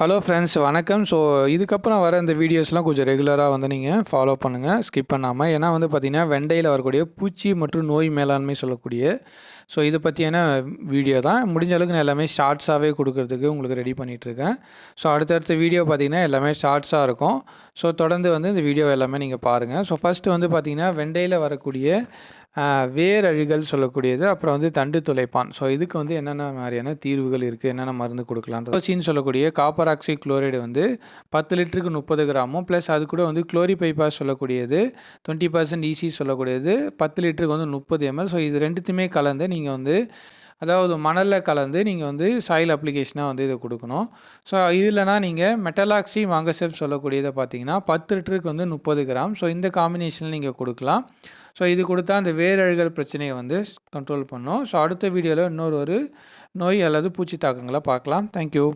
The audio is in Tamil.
ஹலோ ஃப்ரெண்ட்ஸ் வணக்கம். ஸோ இதுக்கப்புறம் வர இந்த வீடியோஸ்லாம் கொஞ்சம் ரெகுலராக வந்து நீங்கள் ஃபாலோ பண்ணுங்கள் ஸ்கிப் பண்ணாமல் ஏன்னா வந்து பார்த்திங்கன்னா வெண்டையில் வரக்கூடிய பூச்சி மற்றும் நோய் மேலாண்மை சொல்லக்கூடிய ஸோ இதை பற்றியான வீடியோ தான். முடிஞ்ச அளவுக்கு நான் எல்லாமே ஷார்ட்ஸாகவே கொடுக்கறதுக்கு உங்களுக்கு ரெடி பண்ணிகிட்ருக்கேன் ஸோ அடுத்தடுத்த வீடியோ பார்த்திங்கன்னா எல்லாமே ஷார்ட்ஸாக இருக்கும். ஸோ தொடர்ந்து வந்து இந்த வீடியோ எல்லாமே நீங்கள் பாருங்கள் ஸோ ஃபஸ்ட்டு வந்து பார்த்திங்கன்னா வெண்டையில் வரக்கூடிய வேரழிகள் சொல்லக்கூடியது. அப்புறம் வந்து தண்டு துளைப்பான். ஸோ இதுக்கு வந்து என்னென்ன மாதிரியான தீர்வுகள் இருக்குது என்னென்ன மருந்து கொடுக்கலான்றது சீன் சொல்லக்கூடிய காப்பர் ஆக்சி குளோரைடு வந்து பத்து லிட்டருக்கு முப்பது கிராமும். ப்ளஸ் அது கூட வந்து குளோரிபைபாஸ் சொல்லக்கூடியது. டுவெண்ட்டி பர்சன்ட் ஈசி சொல்லக்கூடியது. பத்து லிட்டருக்கு வந்து முப்பது எம்எல் ஸோ இது ரெண்டுத்தையுமே கலந்து நீங்கள் வந்து அதாவது மணலில் கலந்து நீங்கள் வந்து சாயில் அப்ளிகேஷனாக வந்து இதை கொடுக்கணும். ஸோ இதில்னா நீங்கள் மெட்டலாக்சி மாங்கசெப் சொல்லக்கூடியதை பார்த்தீங்கன்னா பத்து லிட்டருக்கு வந்து முப்பது கிராம். ஸோ இந்த காம்பினேஷனில் நீங்கள் கொடுக்கலாம். ஸோ இது கொடுத்தா அந்த வேரழுகல் பிரச்சனையை வந்து கண்ட்ரோல் பண்ணும். ஸோ அடுத்த வீடியோவில் இன்னொரு ஒரு நோய் அல்லது பூச்சி தாக்கங்களை பார்க்கலாம் தேங்க்யூ